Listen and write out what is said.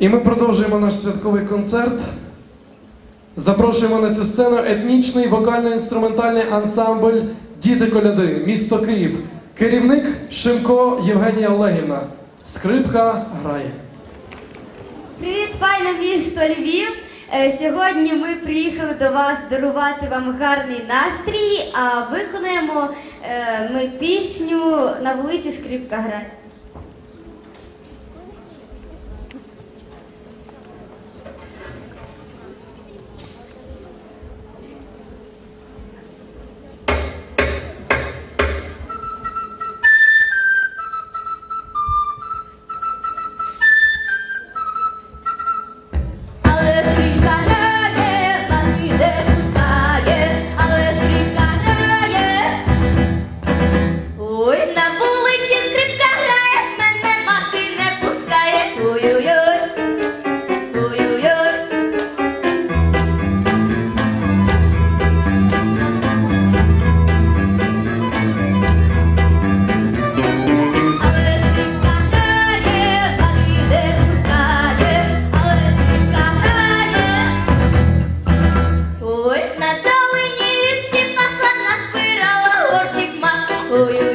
І ми продовжуємо наш святковий концерт. Запрошуємо на цю сцену етнічний вокально-інструментальний ансамбль Діти коляди, місто Київ. Керівник Шимко Євгенія Олегівна. Скрипка грає. Привіт, файне місто Львів. Е, Сьогодні ми приїхали до вас дарувати вам гарний настрій, а виконаємо е, ми пісню на вулиці Скрипка грає. Gonzalo. Oh, yeah.